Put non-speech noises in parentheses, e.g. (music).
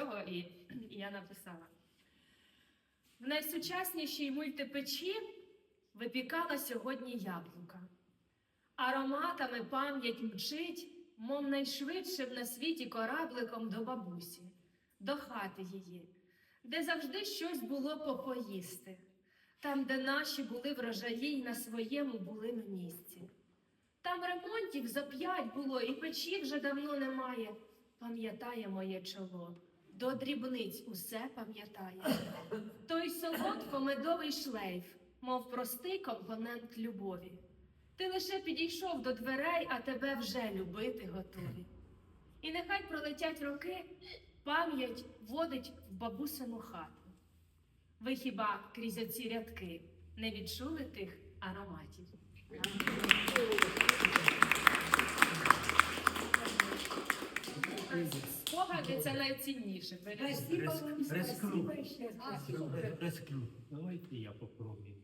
цього і, і я написала. В найсучаснішій мультипечі випікала сьогодні яблука. Ароматами пам'ять мчить, мов найшвидшим на світі корабликом до бабусі, до хати її, де завжди щось було попоїсти, там, де наші були врожаї й на своєму були ми місці. Там ремонтів за п'ять було, і печі вже давно немає. Пам'ятає моє чоло, до дрібниць усе пам'ятає. (laughs) Той солодко-медовий шлейф, мов простий компонент любові. Ти лише підійшов до дверей, а тебе вже любити готові. І нехай пролетять роки, пам'ять водить в бабусину хату. Ви хіба крізь оці рядки не відчули тих ароматів? Спогади це найцінніше. бережіть. Раз. Розклю. Давайте я попробую.